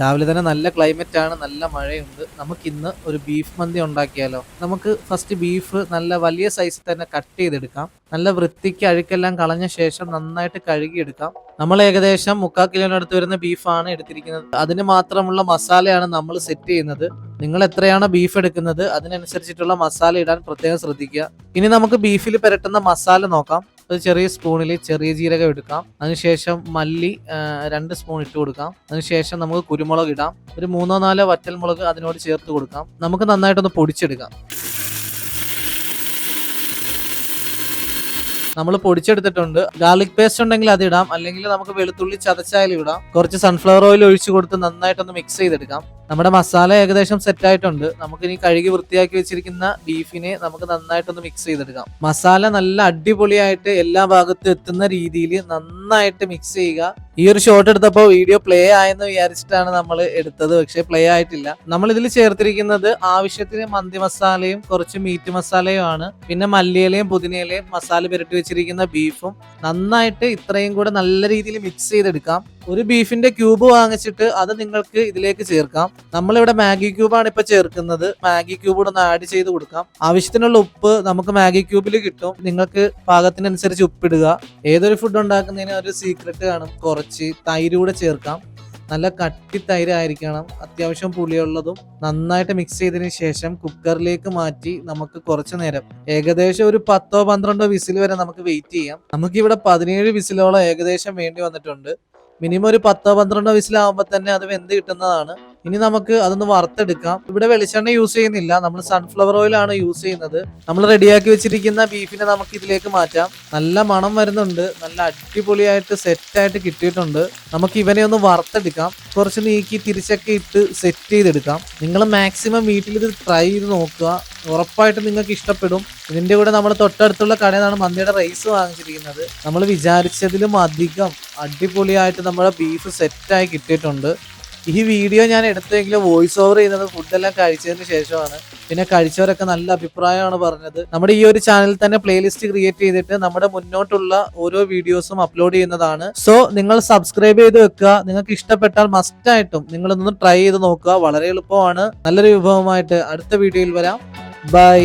രാവിലെ തന്നെ നല്ല ക്ലൈമറ്റ് ആണ് നല്ല മഴയുണ്ട്. നമുക്ക് ഇന്ന് ഒരു ബീഫ് മന്തി ഉണ്ടാക്കിയാലോ? നമുക്ക് ഫസ്റ്റ് ബീഫ് നല്ല വലിയ സൈസിൽ തന്നെ കട്ട് ചെയ്തെടുക്കാം. നല്ല വൃത്തിക്ക് അഴുക്കെല്ലാം കളഞ്ഞ ശേഷം നന്നായിട്ട് കഴുകിയെടുക്കാം. നമ്മൾ ഏകദേശം മുക്കാൽ കിലോനടുത്ത് വരുന്ന ബീഫാണ് എടുത്തിരിക്കുന്നത്. അതിന് മാത്രമുള്ള മസാലയാണ് നമ്മൾ സെറ്റ് ചെയ്യുന്നത്. നിങ്ങൾ എത്രയാണ് ബീഫ് എടുക്കുന്നത് അതിനനുസരിച്ചിട്ടുള്ള മസാല ഇടാൻ പ്രത്യേകം ശ്രദ്ധിക്കുക. ഇനി നമുക്ക് ബീഫിൽ പുരട്ടുന്ന മസാല നോക്കാം. ഒരു ചെറിയ സ്പൂണിൽ ചെറിയ ജീരകം എടുക്കാം. അതിനുശേഷം മല്ലി രണ്ട് സ്പൂൺ ഇട്ട് കൊടുക്കാം. അതിനുശേഷം നമുക്ക് കുരുമുളക് ഇടാം. ഒരു മൂന്നോ നാലോ വറ്റൽമുളക് അതിനോട് ചേർത്ത് കൊടുക്കാം. നമുക്ക് നന്നായിട്ടൊന്ന് പൊടിച്ചെടുക്കാം. നമ്മൾ പൊടിച്ചെടുത്തിട്ടുണ്ട്. ഗാർലിക് പേസ്റ്റ് ഉണ്ടെങ്കിൽ അത് ഇടാം. അല്ലെങ്കിൽ നമുക്ക് വെളുത്തുള്ളി ചതച്ചായാലും ഇടാം. കുറച്ച് സൺഫ്ലവർ ഓയിൽ ഒഴിച്ചു കൊടുത്ത് നന്നായിട്ടൊന്ന് മിക്സ് ചെയ്തെടുക്കാം. നമ്മുടെ മസാല ഏകദേശം സെറ്റ് ആയിട്ടുണ്ട്. നമുക്ക് ഇനി കഴുകി വൃത്തിയാക്കി വെച്ചിരിക്കുന്ന ബീഫിനെ നമുക്ക് നന്നായിട്ടൊന്ന് മിക്സ് ചെയ്തെടുക്കാം. മസാല നല്ല അടിപൊളിയായിട്ട് എല്ലാ ഭാഗത്തും എത്തുന്ന രീതിയിൽ നന്നായിട്ട് മിക്സ് ചെയ്യുക. ഈ ഒരു ഷോട്ട് എടുത്തപ്പോൾ വീഡിയോ പ്ലേ ആയെന്ന് വിചാരിച്ചിട്ടാണ് നമ്മൾ എടുത്തത്. പക്ഷേ പ്ലേ ആയിട്ടില്ല. നമ്മൾ ഇതിൽ ചേർത്തിരിക്കുന്നത് ആവശ്യത്തിന് മന്തി മസാലയും കുറച്ച് മീറ്റ് മസാലയും ആണ് പിന്നെ മല്ലിയിലയും പുതിനയിലയും മസാല പുരട്ടി വെച്ചിരിക്കുന്ന ബീഫും നന്നായിട്ട് ഇത്രയും കൂടെ നല്ല രീതിയിൽ മിക്സ് ചെയ്തെടുക്കാം. ഒരു ബീഫിന്റെ ക്യൂബ് വാങ്ങിച്ചിട്ട് അത് നിങ്ങൾക്ക് ഇതിലേക്ക് ചേർക്കാം. നമ്മളിവിടെ മാഗി ക്യൂബാണ് ഇപ്പൊ ചേർക്കുന്നത്. മാഗി ക്യൂബ് കൂടെ ഒന്ന് ആഡ് ചെയ്ത് കൊടുക്കാം. ആവശ്യത്തിനുള്ള ഉപ്പ് നമുക്ക് മാഗി ക്യൂബിൽ കിട്ടും. നിങ്ങൾക്ക് പാകത്തിനനുസരിച്ച് ഉപ്പിടുക. ഏതൊരു ഫുഡ് ഉണ്ടാക്കുന്നതിന് ഒരു സീക്രട്ട് കാണും കുറച്ച് തൈര് കൂടെ ചേർക്കാം. നല്ല കട്ടി തൈരായിരിക്കണം അത്യാവശ്യം പുളിയുള്ളതും നന്നായിട്ട് മിക്സ് ചെയ്തതിന് ശേഷം കുക്കറിലേക്ക് മാറ്റി നമുക്ക് കുറച്ച് നേരം ഏകദേശം ഒരു പത്തോ പന്ത്രണ്ടോ വിസിൽ വരെ നമുക്ക് വെയിറ്റ് ചെയ്യാം. നമുക്കിവിടെ പതിനേഴ് വിസിലോളം ഏകദേശം വേണ്ടി വന്നിട്ടുണ്ട്. മിനിമം ഒരു പത്തോ പന്ത്രണ്ടോ വിസിലാവുമ്പോൾ തന്നെ അത് വെന്ത് കിട്ടുന്നതാണ്. ഇനി നമുക്ക് അതൊന്ന് വറുത്തെടുക്കാം. ഇവിടെ വെളിച്ചെണ്ണ യൂസ് ചെയ്യുന്നില്ല. നമ്മൾ സൺഫ്ലവർ ഓയിൽ ആണ് യൂസ് ചെയ്യുന്നത്. നമ്മൾ റെഡിയാക്കി വെച്ചിരിക്കുന്ന ബീഫിനെ നമുക്ക് ഇതിലേക്ക് മാറ്റാം. നല്ല മണം വരുന്നുണ്ട്. നല്ല അടിപൊളിയായിട്ട് സെറ്റായിട്ട് കിട്ടിയിട്ടുണ്ട്. നമുക്ക് ഇവനെ ഒന്ന് വറുത്തെടുക്കാം. കുറച്ച് നീക്കി തിരിച്ചൊക്കെ ഇട്ട് സെറ്റ് ചെയ്തെടുക്കാം. നിങ്ങൾ മാക്സിമം വീട്ടിൽ ഇത് ട്രൈ ചെയ്ത് നോക്കുക. ഉറപ്പായിട്ട് നിങ്ങൾക്ക് ഇഷ്ടപ്പെടും. ഇതിന്റെ കൂടെ നമ്മൾ തൊട്ടടുത്തുള്ള കടയിൽ നിന്നാണ് മന്തിയുടെ റൈസ് വാങ്ങിച്ചിരിക്കുന്നത്. നമ്മൾ വിചാരിച്ചതിലും അധികം അടിപൊളിയായിട്ട് നമ്മുടെ ബീഫ് സെറ്റായി കിട്ടിയിട്ടുണ്ട്. ഈ വീഡിയോ ഞാൻ എടുത്തെങ്കിലും വോയിസ് ഓവർ ചെയ്യുന്നത് ഫുഡെല്ലാം കഴിച്ചതിന് ശേഷമാണ്. പിന്നെ കഴിച്ചവരൊക്കെ നല്ല അഭിപ്രായമാണ് പറഞ്ഞത്. നമ്മുടെ ഈ ഒരു ചാനലിൽ തന്നെ പ്ലേലിസ്റ്റ് ക്രിയേറ്റ് ചെയ്തിട്ട് നമ്മുടെ മുന്നോട്ടുള്ള ഓരോ വീഡിയോസും അപ്ലോഡ് ചെയ്യുന്നതാണ്. സോ നിങ്ങൾ സബ്സ്ക്രൈബ് ചെയ്ത് വെക്കുക. നിങ്ങൾക്ക് ഇഷ്ടപ്പെട്ടാൽ മസ്റ്റ് ആയിട്ടും നിങ്ങളൊന്ന് ട്രൈ ചെയ്ത് നോക്കുക. വളരെ എളുപ്പമാണ്. നല്ലൊരു വിഭവമായിട്ട് അടുത്ത വീഡിയോയിൽ വരാം. ബൈ